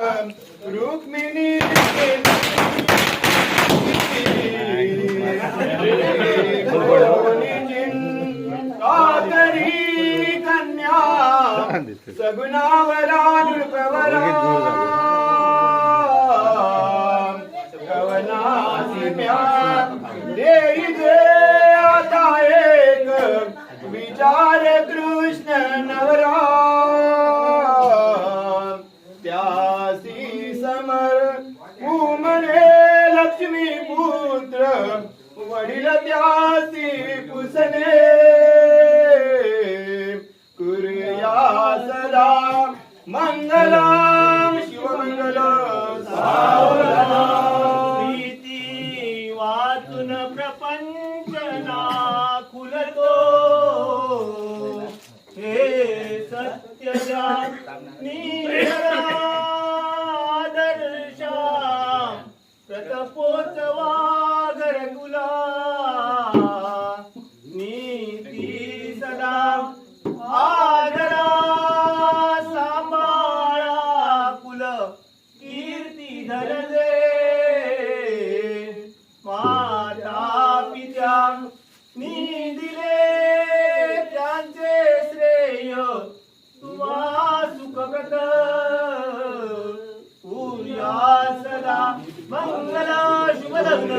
रुक्मिणी कातरी कन्या सगुणावरा नृपवरा लक्ष्मी पुत्र वडील त्यासी पुसने. कुर्या सदा मंगलाम शिवमंगल प्रीती वाचून प्रपंचना खुलतो हे सत्य नीती सदा आदरा सांभाळा कुल कीर्ती धरले. माता पित्या नी दिले त्यांचे श्रेय तुम्हा सुखगत. पूर्या सदा मंगल शुभ लग्न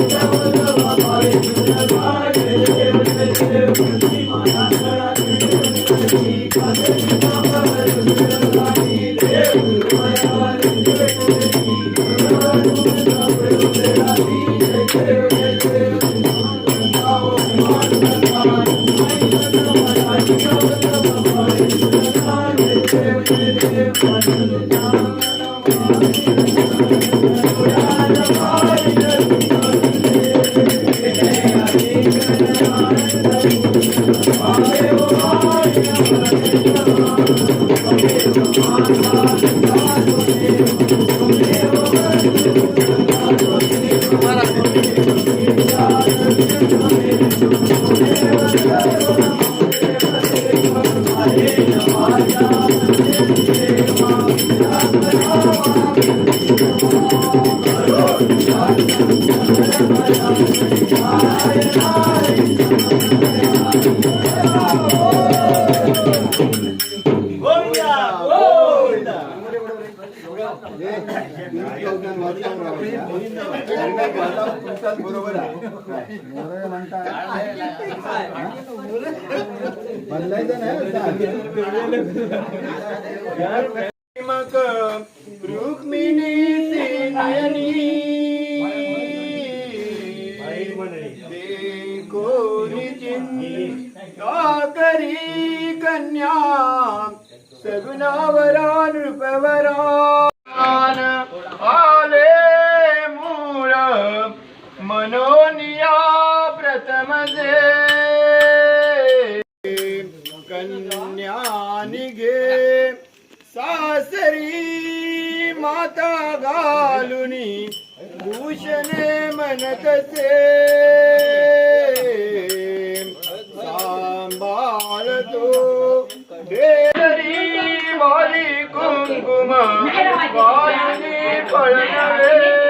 Boom, boom, boom. बरोबर मग रुक्मिणी नयनी कोरी करी कन्या सगुणावरा नृपवरा કનોનિયા પ્રથમ જે ಕನ್ಯಾನಿಗೆ ಸಾಸರಿ ಮಾತಾಗಾಲುನಿ ಭೂಷಣೆ ಮನಕಸೆ ಸಾಂಬಾರದು ಬೇಸರಿ ವಾಲಿ ಕುಂಕುಮ ವಾಯುನಿ ಪಳನವೇ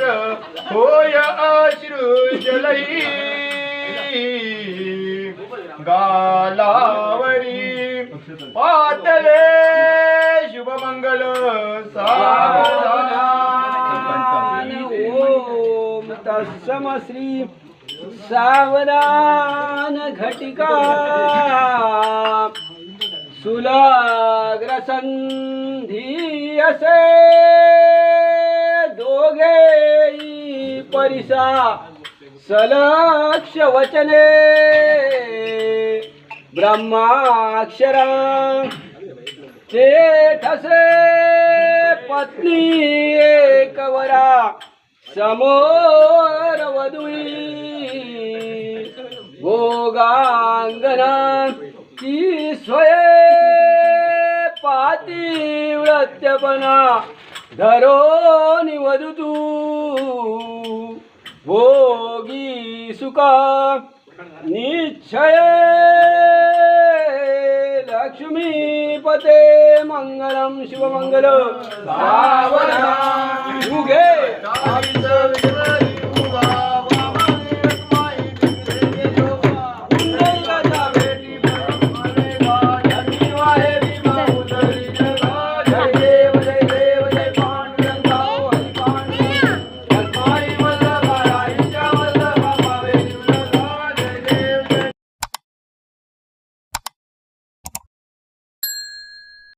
गदगद होय अश्रू जलई गालावरी पातले शुभमंगल सावधान ओम तत्सम श्री सावधान घटिका सुलग्रसंधी असे परिसा सलक्ष वचने ब्रह्माक्षरा ते ठसे पत्नी एकवरा समोर वधुई भोगांगना ती स्वये पातिव्रत्यपणा। धरो निवधू भोगी सुखा निश्चय। लक्ष्मीपते मङ्गलं शिवमंगल भावना युगे।